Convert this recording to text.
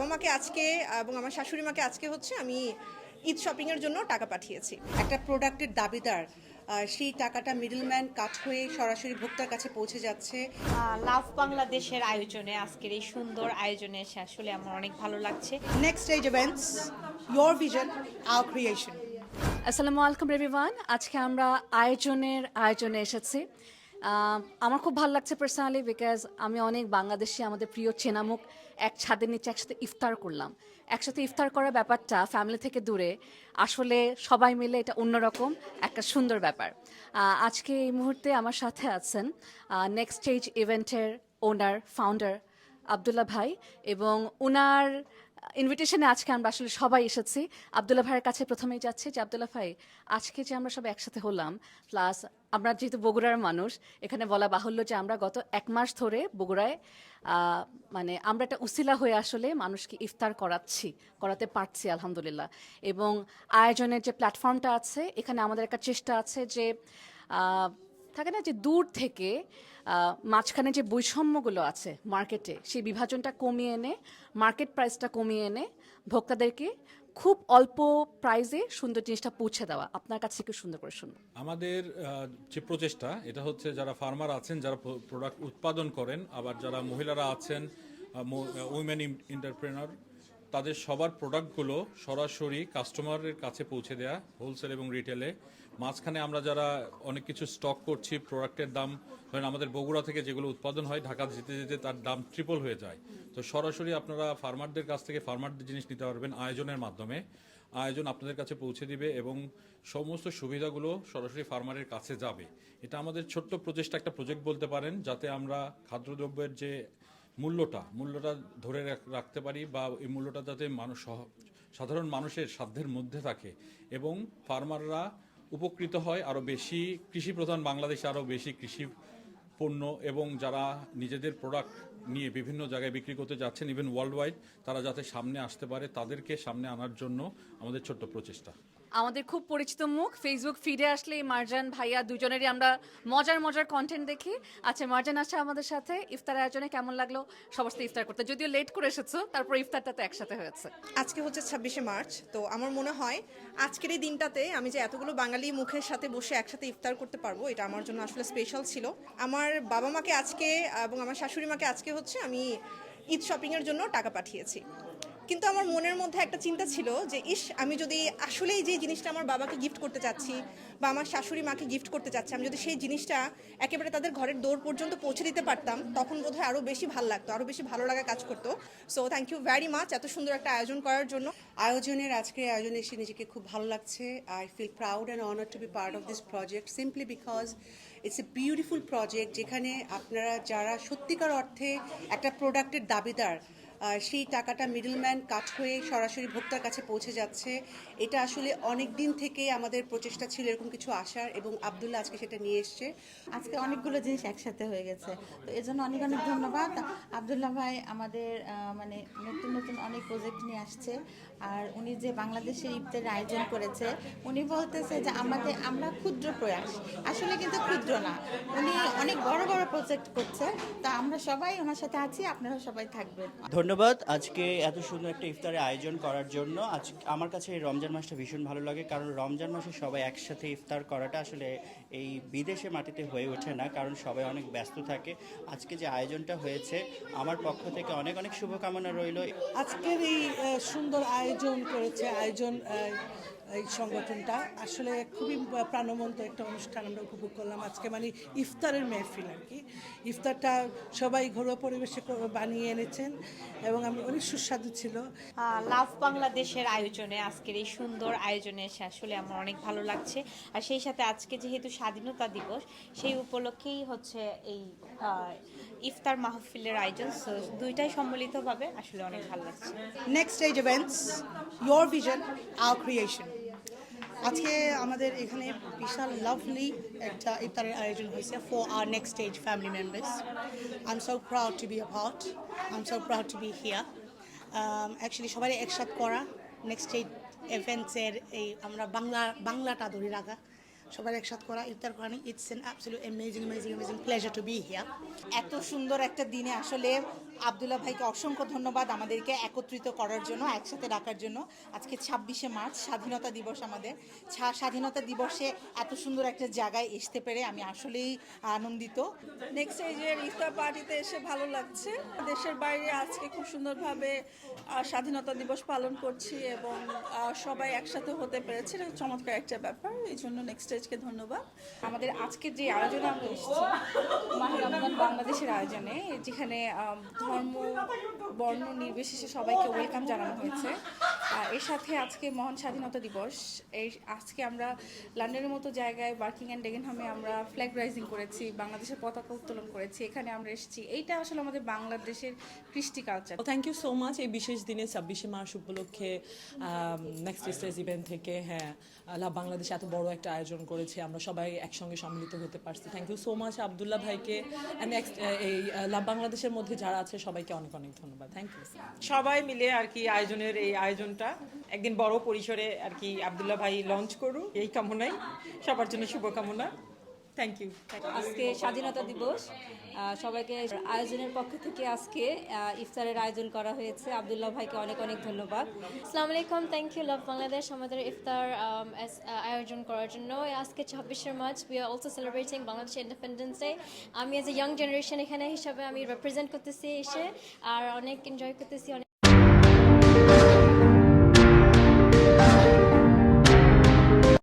বাবা মাকে আজকে এবং আমার শাশুড়ি মাকে আজকে হচ্ছে আমি ঈদ শপিংয়ের জন্য টাকা পাঠিয়েছি। একটা প্রোডাক্টের দাবিদার সেই টাকাটা মিডলম্যান কাট হয়ে সরাসরি ভোক্তার কাছে পৌঁছে যাচ্ছে। লাভ বাংলাদেশের আয়োজনে আজকের এই সুন্দর আয়োজনে এসে আসলে আমার অনেক ভালো লাগছে। Next stage events, your vision, our creation. আসসালামু আলাইকুম রেভিওয়ান আজকে আমরা আয়োজনের আয়োজনে এসেছি। আমার খুব ভালো লাগছে পার্সোনালি বিকজ আমি অনেক বাংলাদেশি, আমাদের প্রিয় চেনামুখ, এক ছাদের নিচে একসাথে ইফতার করলাম। একসাথে ইফতার করার ব্যাপারটা ফ্যামিলি থেকে দূরে। আসলে সবাই মিলে এটা অন্যরকম, একটা সুন্দর ব্যাপার। আজকে এই মুহূর্তে আমার সাথে আছেন নেক্সট স্টেজ ইভেন্টের ওনার ফাউন্ডার আবদুল্লাহ ভাই এবং ওনার ইনভিটেশনে আজকে আমরা আসলে সবাই এসেছি। আবদুল্লাহ ভাইয়ের কাছে প্রথমেই যাচ্ছি যে, আবদুল্লাহ ভাই, আজকে যে আমরা সব একসাথে হলাম প্লাস আমরা যেহেতু বগুড়ার মানুষ, এখানে বলা বাহুল্য যে আমরা গত এক মাস ধরে বগুড়ায় মানে আমরা একটা উসিলা হয়ে আসলে মানুষকে ইফতার করাচ্ছি, করাতে পারছি, আলহামদুলিল্লাহ। এবং আয়োজনের যে প্ল্যাটফর্মটা আছে, এখানে আমাদের একটা চেষ্টা আছে যে থাকে না যে দূর থেকে মাঝখানে যে বৈষম্যগুলো আছে মার্কেটে, সেই বিভাজনটা কমিয়ে এনে, মার্কেট প্রাইসটা কমিয়ে এনে ভোক্তাদেরকে খুব অল্প প্রাইসে সুন্দর জিনিসটা পৌঁছে দেওয়া। আপনার কাছে একটু সুন্দর করে শুনুন। আমাদের যে প্রচেষ্টা, এটা হচ্ছে যারা ফার্মার আছেন, যারা প্রোডাক্ট উৎপাদন করেন, আবার যারা মহিলারা আছেন উইমেন এন্টারপ্রেনার তাদের সবার প্রোডাক্টগুলো সরাসরি কাস্টমারের কাছে পৌঁছে দেয়া হোলসেল এবং রিটেলে মাঝখানে আমরা যারা অনেক কিছু স্টক করছি প্রোডাক্টের দাম, ধরেন আমাদের বগুড়া থেকে যেগুলো উৎপাদন হয়, ঢাকা যেতে যেতে তার দাম ট্রিপল হয়ে যায়। তো সরাসরি আপনারা ফার্মারদের কাছ থেকে ফার্মারদের জিনিস নিতে পারবেন আয়োজনের মাধ্যমে। আয়োজন আপনাদের কাছে পৌঁছে দিবে এবং সমস্ত সুবিধাগুলো সরাসরি ফার্মারের কাছে যাবে। এটা আমাদের ছোট্ট প্রচেষ্টা, একটা প্রজেক্ট বলতে পারেন, যাতে আমরা খাদ্যদ্রব্যের যে মূল্যটা মূল্যটা ধরে রাখ- রাখতে পারি বা এই মূল্যটা যাতে মানুষ সাধারণ মানুষের সাধ্যের মধ্যে থাকে। এবং ফার্মাররা উপকৃত হয় আরও বেশি। কৃষি প্রধান বাংলাদেশে আরও বেশি কৃষি পণ্য এবং যারা নিজেদের প্রোডাক্ট নিয়ে বিভিন্ন জায়গায় বিক্রি করতে যাচ্ছেন ইভেন ওয়ার্ল্ড ওয়াইড তারা যাতে সামনে আসতে পারে, তাদেরকে সামনে আনার জন্য আমাদের ছোট্ট প্রচেষ্টা। আমাদের খুব পরিচিত মুখ। ফেসবুক ফিডে আসলে মার্জান ভাইয়া দুজনেরই আমরা মজার মজার কন্টেন্ট দেখি। আচ্ছা মার্জান আছে আমাদের সাথে। ইফতার আয়োজনে কেমন লাগল? সবার সাথে ইফতার করতে। যদিও লেট করে এসেছ, তারপর ইফতারটা তো একসাথে হয়েছে। আজকে হচ্ছে ছাব্বিশে মার্চ, তো আমার মনে হয় আজকের এই দিনটাতে আমি যে এতগুলো বাঙালি মুখের সাথে বসে একসাথে ইফতার করতে পারব, এটা আমার জন্য আসলে স্পেশাল ছিল। আমার বাবা মাকে আজকে এবং আমার শাশুড়ি মাকে আজকে হচ্ছে আমি ঈদ শপিংয়ের জন্য টাকা পাঠিয়েছি। কিন্তু আমার মনের মধ্যে একটা চিন্তা ছিল যে, ইস, আমি যদি আসলেই যে জিনিসটা আমার বাবাকে গিফট করতে চাচ্ছি বা আমার শাশুড়ি মাকে গিফট করতে চাচ্ছি, আমি যদি সেই জিনিসটা একেবারে তাদের ঘরের দৌড় পর্যন্ত পৌঁছে দিতে পারতাম, তখন বোধহয় আরও বেশি ভালো লাগতো আরও বেশি ভালো লাগা কাজ করতো। So thank you very much এত সুন্দর একটা আয়োজন করার জন্য। আয়োজনের, আজকের আয়োজনে এসে নিজেকে খুব ভালো লাগছে। I feel proud and honour to be part of this project simply because it's a beautiful project যেখানে আপনারা যারা সত্যিকার অর্থে একটা প্রোডাক্টের দাবিদার সেই টাকাটা মিডলম্যান কাট হয়ে সরাসরি ভোক্তার কাছে পৌঁছে যাচ্ছে। এটা আসলে অনেক দিন থেকে আমাদের প্রচেষ্টা ছিল এরকম কিছু আসার এবং আবদুল্লাহ আজকে সেটা নিয়ে এসছে। আজকে অনেকগুলো জিনিস একসাথে হয়ে গেছে। তো এর জন্য অনেক অনেক ধন্যবাদ। আবদুল্লাহ ভাই আমাদের মানে নতুন নতুন অনেক প্রজেক্ট নিয়ে আসছে। আর উনি যে বাংলাদেশের ইফতারের আয়োজন করেছে উনি বলতেছে যে আমাদের আমরা ক্ষুদ্র প্রয়াস। আসলে কিন্তু ক্ষুদ্র না। উনি অনেক বড় বড় প্রজেক্ট করছে। তা আমরা সবাই ওনার সাথে আছি আপনারা সবাই থাকবেন। ধন্যবাদ। আজকে এত সুন্দর একটা ইফতারের আয়োজন করার জন্য আজ আমার কাছে এই রমজান মাসটা ভীষণ ভালো লাগে, কারণ রমজান মাসে সবাই একসাথে ইফতার করাটা আসলে এই বিদেশে মাটিতে হয়ে ওঠে না, কারণ সবাই অনেক ব্যস্ত থাকে। আজকে যে আয়োজনটা হয়েছে, আমার পক্ষ থেকে অনেক অনেক শুভকামনা রইল। আজকের এই সুন্দর আয়োজন করেছে, আয়োজন এই সংগঠনটা। আসলে খুবই প্রাণবন্ত একটা অনুষ্ঠান আমরা উপভোগ করলাম আজকে মানে ইফতারের মেহফিল আর কি। ইফতারটা সবাই ঘরোয়া পরিবেশে বানিয়ে এনেছেন এবং আমি অনেক সুস্বাদু ছিল। লাভ বাংলাদেশের আয়োজনে আজকের এই সুন্দর আয়োজনে এসে আসলে আমার অনেক ভালো লাগছে। আর সেই সাথে আজকে যেহেতু স্বাধীনতা দিবস সেই উপলক্ষেই হচ্ছে এই ইফতার মাহফিলের আয়োজন। দুইটাই সম্মিলিতভাবে আসলে অনেক ভালো লাগছে। Next stage events, your vision, our creation. আজকে আমাদের এখানে বিশাল লাভলি একটা ইফতারের আয়োজন হয়েছে for our next stage family members I am so proud to be a I am so proud to be here actually সবাই একসাথ করা নেক্সট স্টেজ ইভেন্টসের এই আমরা বাংলা, বাংলাটা ধরে রাখা। সবার একসাথ করা, ইফতার করা it's an absolute amazing amazing amazing pleasure to be here এত সুন্দর একটা দিনে আসলে আবদুল্লাহ ভাইকে অসংখ্য ধন্যবাদ আমাদেরকে একত্রিত করার জন্য, একসাথে রাখার জন্য। আজকে ছাব্বিশে মার্চ, স্বাধীনতা দিবস আমাদের। স্বাধীনতা দিবসে এত সুন্দর একটা জায়গায় আসতে পেরে আমি আসলেই আনন্দিত। নেক্সট স্টেজের ইফতার পার্টিতে এসে ভালো লাগছে। দেশের বাইরে আজকে খুব সুন্দরভাবে স্বাধীনতা দিবস পালন করছি এবং সবাই একসাথে হতে পেরেছে। চমৎকার একটা ব্যাপার। এই জন্য নেক্সট স্টেজকে ধন্যবাদ। আমাদের আজকের যে আয়োজনে আমরা এসেছি মাহে বাংলাদেশের আয়োজনে, যেখানে ধর্ম, বর্ণ নির্বিশেষে সবাইকে ওয়েলকাম জানানো হয়েছে। এর সাথে আজকে মহান স্বাধীনতা দিবস। এই আজকে আমরা লন্ডনের মতো জায়গায়, বার্কিং অ্যান্ড ডেগেনহামে আমরা ফ্ল্যাগ রাইজিং করেছি, বাংলাদেশের পতাকা উত্তোলন করেছি, এখানে আমরা এসেছি। এইটা আসলে আমাদের বাংলাদেশের কৃষ্টি culture thank you so much এই বিশেষ দিনে ছাব্বিশে মার্চ উপলক্ষে নেক্সট স্টেজ ইভেন্ট থেকে হ্যাঁ বাংলাদেশ এত বড় একটা আয়োজন করেছে, আমরা সবাই একসঙ্গে সম্মিলিত হতে পারছি। Thank you so much Abdullah ভাইকে। নেক্সট এই লাভ বাংলাদেশের মধ্যে যারা আছে, সবাইকে অনেক অনেক ধন্যবাদ। থ্যাংক ইউ সবাই মিলে আর কি আয়োজনের এই আয়োজনটা, একদিন বড় পরিসরে আর কি আবদুল্লাহ ভাই লঞ্চ করুক, এই কামনাই। সবার জন্য শুভকামনা। থ্যাংক ইউ আজকে স্বাধীনতা দিবস। সবাইকে আয়োজনের পক্ষ থেকে আজকে ইফতারের আয়োজন করা হয়েছে। আবদুল্লাহ ভাইকে অনেক অনেক ধন্যবাদ। আসসালামু আলাইকুম। থ্যাংক ইউ লাভ বাংলাদেশ আমাদের ইফতার আহ, আয়োজন করার জন্য। আজকে ছাব্বিশে March we are also celebrating Bangladesh independence day আমি এজ এ ইয়াং জেনারেশন এখানে হিসাবে আমি রিপ্রেজেন্ট করতেছি এসে আর অনেক এনজয় করতেছি অনেক